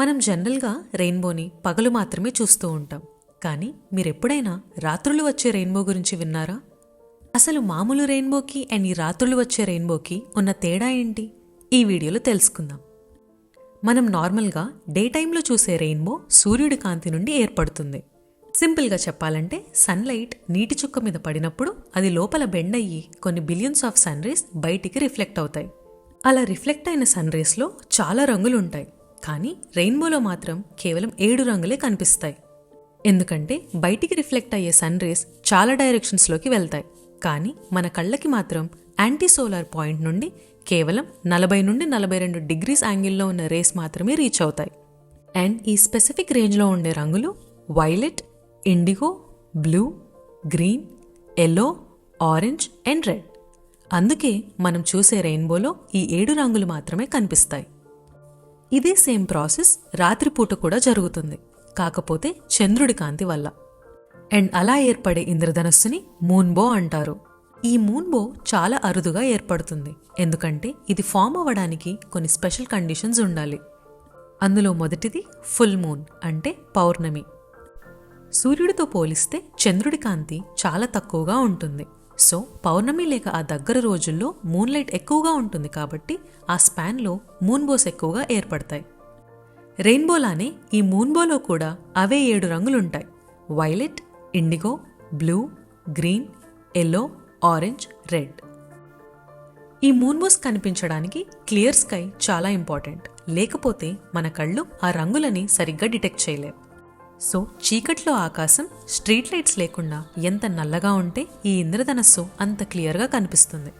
మనం జనరల్గా రెయిన్బోని పగలు మాత్రమే చూస్తూ ఉంటాం. కానీ మీరెప్పుడైనా రాత్రులు వచ్చే రెయిన్బో గురించి విన్నారా? అసలు మామూలు రెయిన్బోకి అండ్ ఈ రాత్రులు వచ్చే రెయిన్బోకి ఉన్న తేడా ఏంటి? ఈ వీడియోలో తెలుసుకుందాం. మనం నార్మల్గా డే టైంలో చూసే రెయిన్బో సూర్యుడి కాంతి నుండి ఏర్పడుతుంది. సింపుల్గా చెప్పాలంటే సన్లైట్ నీటి చుక్క మీద పడినప్పుడు అది లోపల బెండ్ అయ్యి కొన్ని బిలియన్స్ ఆఫ్ సన్ రేస్ బయటికి రిఫ్లెక్ట్ అవుతాయి. అలా రిఫ్లెక్ట్ అయిన సన్ రేస్లో చాలా రంగులు ఉంటాయి కానీ రెయిన్బోలో మాత్రం కేవలం ఏడు రంగులే కనిపిస్తాయి. ఎందుకంటే బయటికి రిఫ్లెక్ట్ అయ్యే సన్ రేస్ చాలా డైరెక్షన్స్లోకి వెళ్తాయి. కానీ మన కళ్ళకి మాత్రం యాంటీ సోలార్ పాయింట్ నుండి కేవలం నలభై నుండి నలభై రెండు డిగ్రీస్ యాంగిల్లో ఉన్న రేస్ మాత్రమే రీచ్ అవుతాయి. అండ్ ఈ స్పెసిఫిక్ రేంజ్లో ఉండే రంగులు violet indigo blue green yellow orange and red. అందుకే మనం చూసే రెయిన్బోలో ఈ ఏడు రంగులు మాత్రమే కనిపిస్తాయి. ఇదే సేమ్ ప్రాసెస్ రాత్రిపూట కూడా జరుగుతుంది. కాకపోతే చంద్రుడి కాంతి వల్ల. అండ్ అలా ఏర్పడే ఇంద్రధనస్సుని మూన్బో అంటారు. ఈ మూన్బో చాలా అరుదుగా ఏర్పడుతుంది. ఎందుకంటే ఇది ఫామ్ అవ్వడానికి కొన్ని స్పెషల్ కండిషన్స్ ఉండాలి. అందులో మొదటిది ఫుల్ మూన్ అంటే పౌర్ణమి. సూర్యుడితో పోలిస్తే చంద్రుడి కాంతి చాలా తక్కువగా ఉంటుంది. సో పౌర్ణమి లేక ఆ దగ్గర రోజుల్లో మూన్లైట్ ఎక్కువగా ఉంటుంది కాబట్టి ఆ స్పాన్లో మూన్బోస్ ఎక్కువగా ఏర్పడతాయి. రెయిన్బోలానే ఈ మూన్బోలో కూడా అవే ఏడు రంగులుంటాయి. Violet indigo blue green yellow orange red ఈ మూన్బోస్ కనిపించడానికి క్లియర్ స్కై చాలా ఇంపార్టెంట్ లేకపోతే మన కళ్ళు ఆ రంగులని సరిగ్గా డిటెక్ట్ చేయలేవు. సో చీకట్లో ఆకాశం స్ట్రీట్ లైట్స్ లేకుండా ఎంత నల్లగా ఉంటే ఈ ఇంద్రధనస్సు అంత క్లియర్గా కనిపిస్తుంది.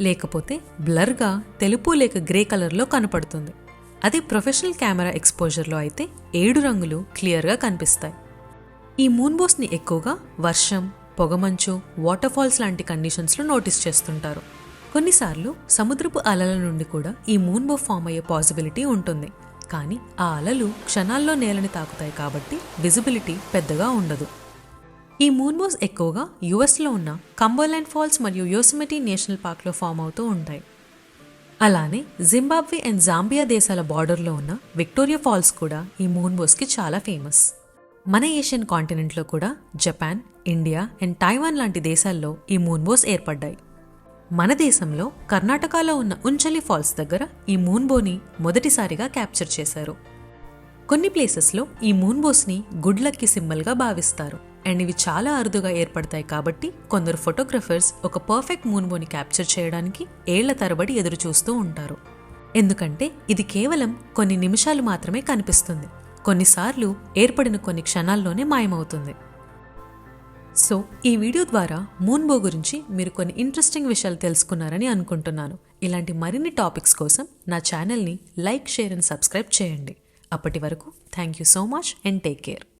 లేకపోతే బ్లర్గా తెలుపు లేక గ్రే కలర్లో కనపడుతుంది. అదే ప్రొఫెషనల్ కెమెరా ఎక్స్పోజర్లో అయితే ఏడు రంగులు క్లియర్గా కనిపిస్తాయి. ఈ మూన్బోస్ని ఎక్కువగా వర్షం పొగమంచు వాటర్ఫాల్స్ లాంటి కండిషన్స్లో నోటీస్ చేస్తుంటారు. కొన్నిసార్లు సముద్రపు అలల నుండి కూడా ఈ మూన్బో ఫామ్ అయ్యే పాసిబిలిటీ ఉంటుంది. కానీ ఆ అలలు క్షణాల్లో నేలని తాకుతాయి కాబట్టి విజిబిలిటీ పెద్దగా ఉండదు. ఈ మూన్బోస్ ఎక్కువగా యుఎస్లో ఉన్న కంబర్లాండ్ ఫాల్స్ మరియు యోసమెటీ నేషనల్ పార్క్లో ఫామ్ అవుతూ ఉంటాయి. అలానే జింబాబ్వే అండ్ జాంబియా దేశాల బార్డర్లో ఉన్న విక్టోరియా ఫాల్స్ కూడా ఈ మూన్బోస్కి చాలా ఫేమస్ మన ఏషియన్ కాంటినెంట్లో కూడా జపాన్ ఇండియా అండ్ టైవాన్ లాంటి దేశాల్లో ఈ మూన్బోస్ ఏర్పడ్డాయి. మన దేశంలో కర్ణాటకలో ఉన్న ఉంచలి ఫాల్స్ దగ్గర ఈ మూన్బోని మొదటిసారిగా క్యాప్చర్ చేశారు. కొన్ని ప్లేసెస్లో ఈ మూన్బోస్ని గుడ్ లక్కి సింబల్గా భావిస్తారు. అండ్ ఇవి చాలా అరుదుగా ఏర్పడతాయి కాబట్టి కొందరు ఫోటోగ్రఫర్స్ ఒక పర్ఫెక్ట్ మూన్బోని క్యాప్చర్ చేయడానికి ఏళ్ళ తరబడి ఎదురు చూస్తూ ఉంటారు. ఎందుకంటే ఇది కేవలం కొన్ని నిమిషాలు మాత్రమే కనిపిస్తుంది. కొన్నిసార్లు ఏర్పడిన కొన్ని క్షణాల్లోనే మాయమవుతుంది. సో ఈ వీడియో ద్వారా మూన్బో గురించి మీరు కొన్ని ఇంట్రెస్టింగ్ విషయాలు తెలుసుకున్నారని అనుకుంటున్నాను. ఇలాంటి మరిన్ని టాపిక్స్ కోసం నా ఛానల్ని లైక్ షేర్ అండ్ సబ్స్క్రైబ్ చేయండి. అప్పటి వరకు thank you so much and take care.